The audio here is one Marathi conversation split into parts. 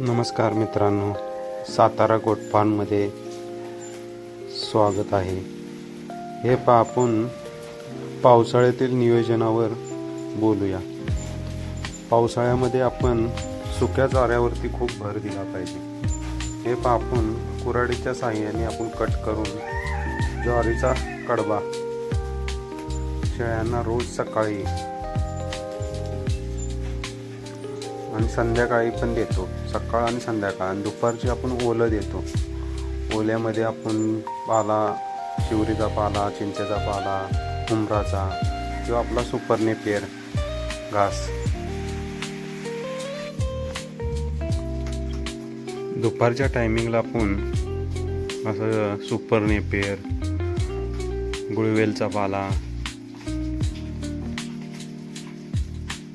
नमस्कार मित्रांनो सातारा गोटपानमध्ये स्वागत आहे. हे पा आपण पावसाळ्यातील नियोजनावर बोलूया. पावसाळ्यामध्ये आपण सुक्या चाऱ्यावरती खूप भर दिला पाहिजे. हे पा आपण कुऱ्हाडीच्या साह्याने आपण कट करून ज्वारीचा कडबा शेळ्यांना रोज सकाळी आणि संध्याकाळी पण देतो. सकाळ आणि संध्याकाळ. आणि दुपारची आपण ओलं देतो. ओल्यामध्ये आपण पाला शिवरीचा पाला चिंचेचा पाला उमराचा किंवा आपला सुपरने पेर घास. दुपारच्या टायमिंगला आपण असं सुपरने पेर गुळवेलचा पाला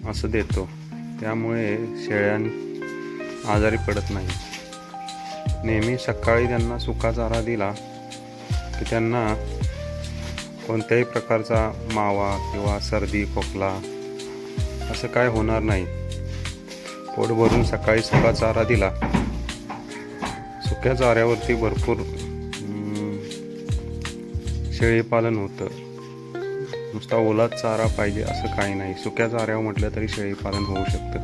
असं देतो. त्यामुळे शेळ्यां आजारी पडत नाही. नेहमी सकाळी त्यांना सुका चारा दिला की त्यांना कोणत्याही प्रकारचा मावा किंवा सर्दी खोकला असं काय होणार नाही. पोट भरून सकाळी सुका चारा दिला. सुक्या चाऱ्यावरती भरपूर शेळीपालन होतं. नुसता ओला चारा पाहिजे असं काही नाही. सुक्या चाऱ्यावर म्हटलं तरी शेळीपालन होऊ शकतं.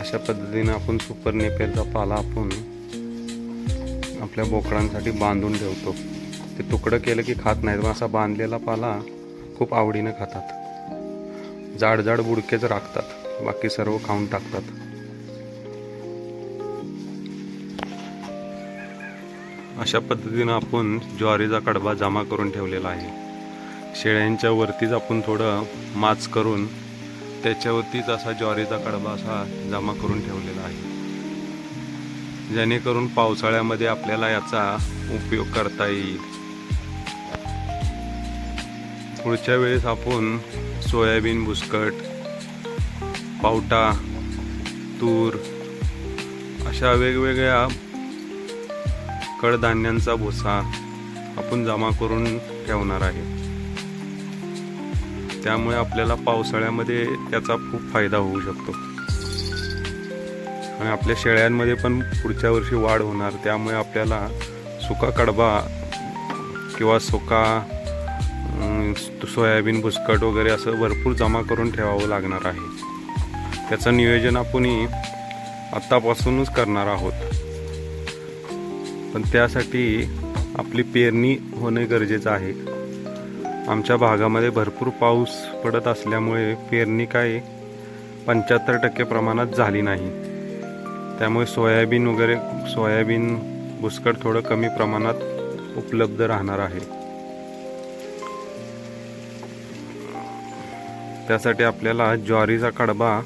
अशा पद्धतीने आपण सुपर नेपेलचा पाला आपण आपल्या बोकडांसाठी बांधून ठेवतो. ते तुकडं केलं की खात नाहीत पण असा बांधलेला पाला खूप आवडीनं खातात. जाड जाड बुडकेच राखतात. बाकी सर्व खाऊन टाकतात. अशा पद्धतीनं आपण ज्वारीचा कडबा जमा करून ठेवलेला आहे. शेळ्यांच्या वरतीच आपण थोडं माच करून त्याच्यावरतीच असा ज्वारीचा कडबा असा जमा करून ठेवलेला आहे. जेणेकरून पावसाळ्यामध्ये आपल्याला याचा उपयोग करता येईल. पुढच्या वेळेस आपण सोयाबीन बुस्कट पावटा तूर अशा वेगवेगळ्या कडधान्यांचा भुसा आपण जमा करून ठेवणार आहे. त्यामुळे आपल्याला पावसाळ्यामध्ये त्याचा खूप फायदा होऊ शकतो. आणि आपल्या शेळ्यांमध्ये पण पुढच्या वर्षी वाढ होणार. त्यामुळे आपल्याला सुका कडबा किंवा सुका सोयाबीन बुसकट वगैरे असं भरपूर जमा करून ठेवावं लागणार आहे. त्याचं नियोजन आपण आत्तापासूनच करणार आहोत. पण त्यासाठी आपली पेरणी होणे गरजेचं आहे. आमच्या भागामध्ये भरपूर पाऊस पडत असल्यामुळे पेरणी काय पंच्याहत्तर टक्के प्रमाणात झाली नाही. त्यामुळे सोयाबीन वगैरे सोयाबीन भुसकट थोडं कमी प्रमाणात उपलब्ध राहणार आहे. त्यासाठी आपल्याला ज्वारीचा कडबा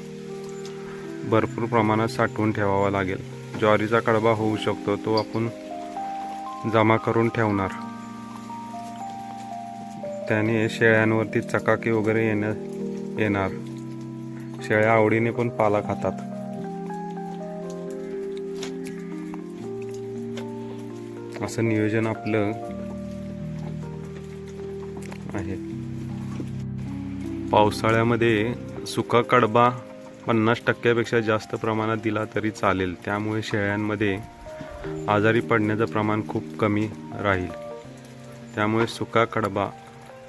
भरपूर प्रमाणात साठवून ठेवावा लागेल. ज्वारीचा कडबा होऊ शकतो तो आपण जमा करून ठेवणार. त्याने शेळ्यांवरती चकाकी वगैरे येणं येणार. शेळ्या आवडीने पण पाला खातात. असं नियोजन आपलं आहे. पावसाळ्यामध्ये सुका कडबा पन्नास टक्क्यापेक्षा जास्त प्रमाणात दिला तरी चालेल. त्यामुळे शेळ्यांमध्ये आजारी पडण्याचं प्रमाण खूप कमी राहील. त्यामुळे सुका कडबा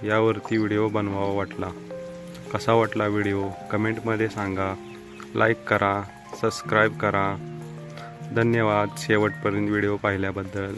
यावरती व्हिडिओ बनवावा वाटला. कसा वाटला व्हिडिओ? कमेंटमध्ये सांगा. लाईक करा सबस्क्राईब करा. धन्यवाद शेवटपर्यंत व्हिडिओ पाहिल्याबद्दल.